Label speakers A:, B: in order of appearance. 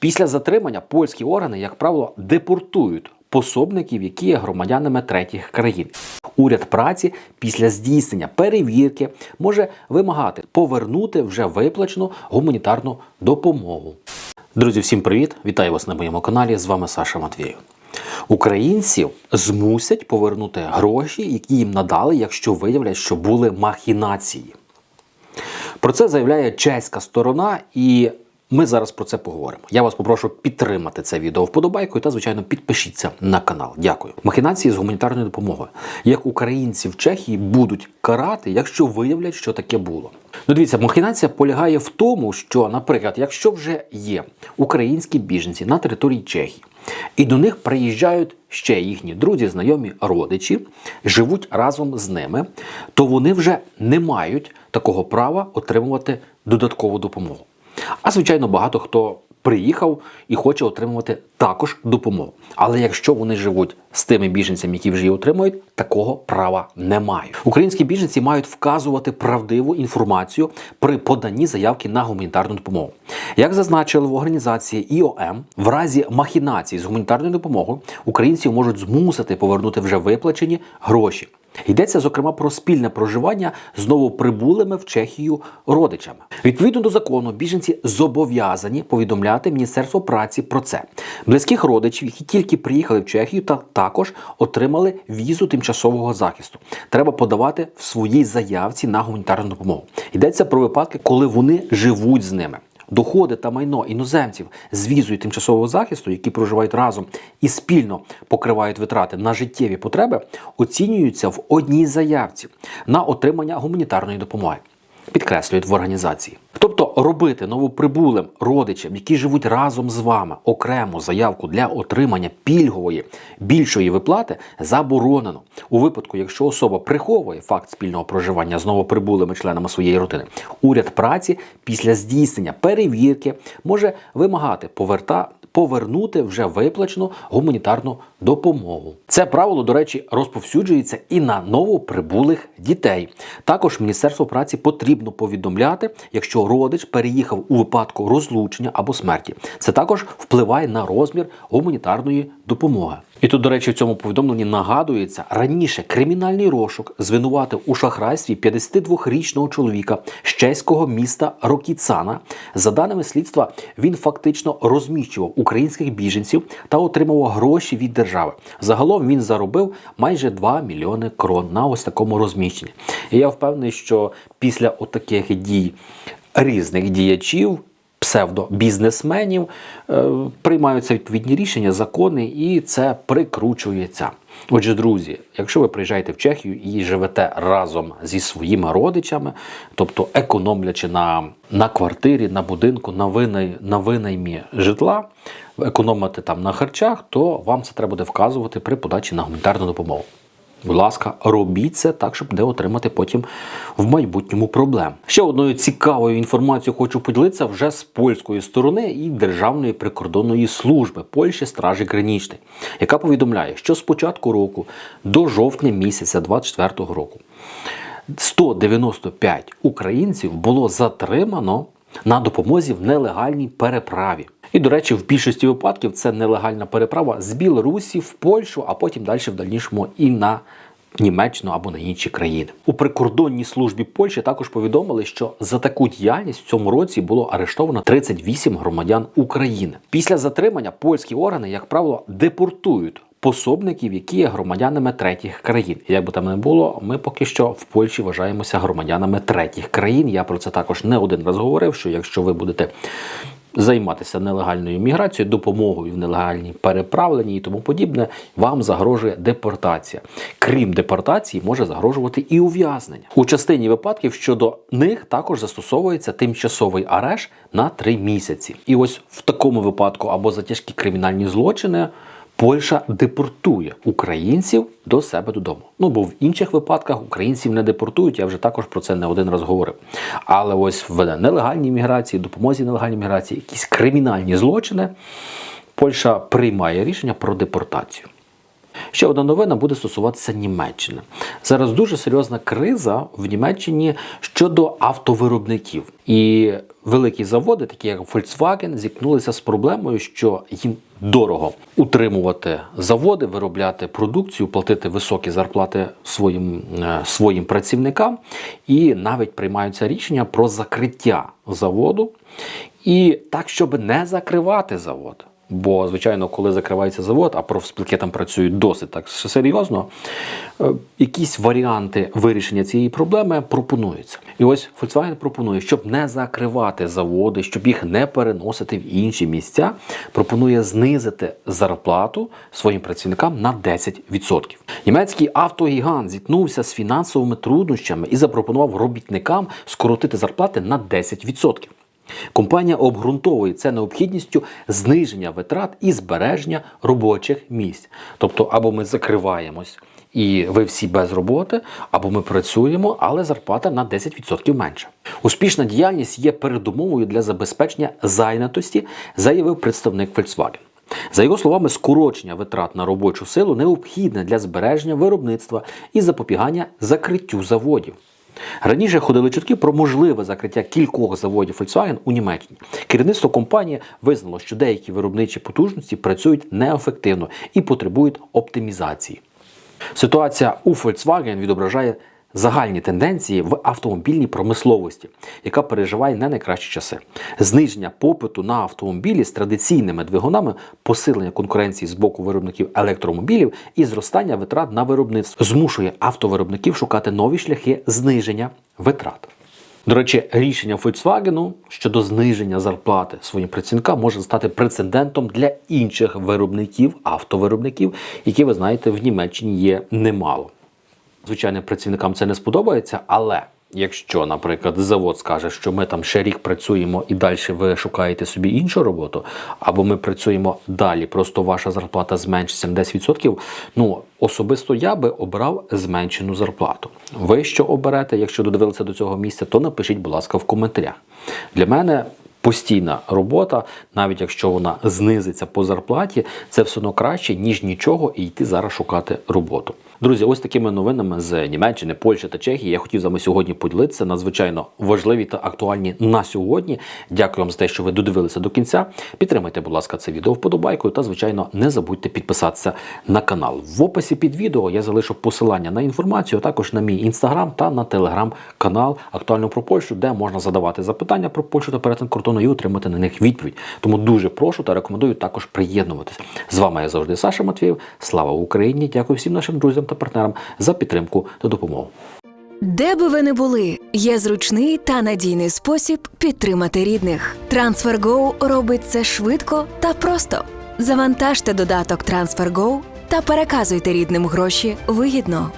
A: Після затримання польські органи, як правило, депортують пособників, які є громадянами третіх країн. Уряд праці після здійснення перевірки може вимагати повернути вже виплачену гуманітарну допомогу. Друзі, всім привіт! Вітаю вас на моєму каналі. З вами Саша Матвєєв. Українців змусять повернути гроші, які їм надали, якщо виявлять, що були махінації. Про це заявляє чеська сторона, і ми зараз про це поговоримо. Я вас попрошу підтримати це відео вподобайкою та, звичайно, підпишіться на канал. Дякую. Махінації з гуманітарною допомогою. Як українці в Чехії будуть карати, якщо виявлять, що таке було. Ну, дивіться, махінація полягає в тому, що, наприклад, якщо вже є українські біженці на території Чехії, і до них приїжджають ще їхні друзі, знайомі, родичі, живуть разом з ними, то вони вже не мають такого права отримувати додаткову допомогу. А звичайно, багато хто приїхав і хоче отримувати також допомогу. Але якщо вони живуть з тими біженцями, які вже її отримують, такого права не мають. Українські біженці мають вказувати правдиву інформацію при поданні заявки на гуманітарну допомогу. Як зазначили в організації ІОМ, в разі махінації з гуманітарною допомогою українців можуть змусити повернути вже виплачені гроші. Йдеться зокрема про спільне проживання з новоприбулими в Чехію родичами. Відповідно до закону, біженці зобов'язані повідомляти Міністерство праці про це. Близьких родичів, які тільки приїхали в Чехію, та також отримали візу тимчасового захисту. Треба подавати в своїй заявці на гуманітарну допомогу. Йдеться про випадки, коли вони живуть з ними. Доходи та майно іноземців з візою тимчасового захисту, які проживають разом і спільно покривають витрати на життєві потреби, оцінюються в одній заявці на отримання гуманітарної допомоги. Підкреслюють в організації. Тобто робити новоприбулим родичам, які живуть разом з вами, окрему заявку для отримання пільгової більшої виплати заборонено у випадку, якщо особа приховує факт спільного проживання з новоприбулими членами своєї родини. Уряд праці після здійснення перевірки може вимагати поверта. Повернути вже виплачену гуманітарну допомогу. Це правило, до речі, розповсюджується і на новоприбулих дітей. Також Міністерство праці потрібно повідомляти, якщо родич переїхав у випадку розлучення або смерті. Це також впливає на розмір гуманітарної допомоги. І тут, до речі, в цьому повідомленні нагадується, раніше кримінальний розшук звинуватив у шахрайстві 52-річного чоловіка з чеського міста Рокіцана. За даними слідства, він фактично розміщував українських біженців та отримував гроші від держави. Загалом він заробив майже 2 мільйони крон на ось такому розміщенні. І я впевнений, що після отаких дій різних діячів псевдобізнесменів е, приймаються відповідні рішення, закони, і це прикручується. Отже, друзі, якщо ви приїжджаєте в Чехію і живете разом зі своїми родичами, тобто економлячи на, на квартирі, на будинку, на винай, на винаймі житла, економити там на харчах, то вам це треба буде вказувати при подачі на гуманітарну допомогу. Будь ласка, робіть це так, щоб не отримати потім в майбутньому проблем. Ще одною цікавою інформацією хочу поділитися вже з польської сторони і Державної прикордонної служби Польщі Стражі Гранічної, яка повідомляє, що з початку року до жовтня місяця 2024 року 195 українців було затримано на допомозі в нелегальній переправі. І, до речі, в більшості випадків це нелегальна переправа з Білорусі в Польщу, а потім далі в дальнішому і на Німеччину або на інші країни. У прикордонній службі Польщі також повідомили, що за таку діяльність в цьому році було арештовано 38 громадян України. Після затримання польські органи, як правило, депортують. Пособників, які є громадянами третіх країн, як би там не було, ми поки що в Польщі вважаємося громадянами третіх країн. Я про це також не один раз говорив. Що якщо ви будете займатися нелегальною міграцією, допомогою в нелегальній переправленні і тому подібне, вам загрожує депортація. Крім депортації, може загрожувати і ув'язнення. У частині випадків щодо них також застосовується тимчасовий арешт на три місяці. І ось в такому випадку або за тяжкі кримінальні злочини. Польща депортує українців до себе додому. Ну бо в інших випадках українців не депортують. Я вже також про це не один раз говорив. Але ось в нелегальній міграції, допомозі нелегальній міграції, якісь кримінальні злочини, Польща приймає рішення про депортацію. Ще одна новина буде стосуватися Німеччини. Зараз дуже серйозна криза в Німеччині щодо автовиробників. І великі заводи, такі як Volkswagen, зіткнулися з проблемою, що їм дорого утримувати заводи, виробляти продукцію, платити високі зарплати своїм, е, своїм працівникам, і навіть приймаються рішення про закриття заводу. І так, щоб не закривати завод. Бо, звичайно, коли закривається завод, а профспілки там працюють досить так серйозно, е, якісь варіанти вирішення цієї проблеми пропонуються. І ось Volkswagen пропонує, щоб не закривати заводи, щоб їх не переносити в інші місця, пропонує знизити зарплату своїм працівникам на 10%. Німецький автогігант зіткнувся з фінансовими труднощами і запропонував робітникам скоротити зарплати на 10%. Компанія обґрунтовує це необхідністю зниження витрат і збереження робочих місць. Тобто, або ми закриваємось і ви всі без роботи, або ми працюємо, але зарплата на 10% менша. Успішна діяльність є передумовою для забезпечення зайнятості, заявив представник Volkswagen. За його словами, скорочення витрат на робочу силу необхідне для збереження виробництва і запобігання закриттю заводів. Раніше ходили чутки про можливе закриття кількох заводів Volkswagen у Німеччині. Керівництво компанії визнало, що деякі виробничі потужності працюють неефективно і потребують оптимізації. Ситуація у Volkswagen відображає загальні тенденції в автомобільній промисловості, яка переживає не найкращі часи. Зниження попиту на автомобілі з традиційними двигунами, посилення конкуренції з боку виробників електромобілів і зростання витрат на виробництво змушує автовиробників шукати нові шляхи зниження витрат. До речі, рішення Volkswagen щодо зниження зарплати своїм працівникам може стати прецедентом для інших виробників, автовиробників, які ви знаєте в Німеччині є немало. Звичайно, працівникам це не сподобається, але якщо, наприклад, завод скаже, що ми там ще рік працюємо і далі ви шукаєте собі іншу роботу, або ми працюємо далі, просто ваша зарплата зменшиться на 10%, ну особисто я би обрав зменшену зарплату. Ви що оберете, якщо додивилися до цього місця, то напишіть, будь ласка, в коментарях. Для мене. Постійна робота, навіть якщо вона знизиться по зарплаті, це все одно краще, ніж нічого, і йти зараз шукати роботу. Друзі, ось такими новинами з Німеччини, Польщі та Чехії я хотів з вами сьогодні поділитися. Надзвичайно важливі та актуальні на сьогодні. Дякую вам за те, що ви додивилися до кінця. Підтримайте, будь ласка, це відео вподобайкою та, звичайно, не забудьте підписатися на канал. В описі під відео я залишу посилання на інформацію, а також на мій інстаграм та на телеграм-канал Актуально про Польщу, де можна задавати запитання про Польщу та перетин кордону і отримати на них відповідь. Тому дуже прошу та рекомендую також приєднуватися. З вами я завжди Саша Матвієв. Слава Україні! Дякую всім нашим друзям та партнерам за підтримку та допомогу.
B: Де би ви не були, є зручний та надійний спосіб підтримати рідних. TransferGo робить це швидко та просто. Завантажте додаток TransferGo та переказуйте рідним гроші вигідно.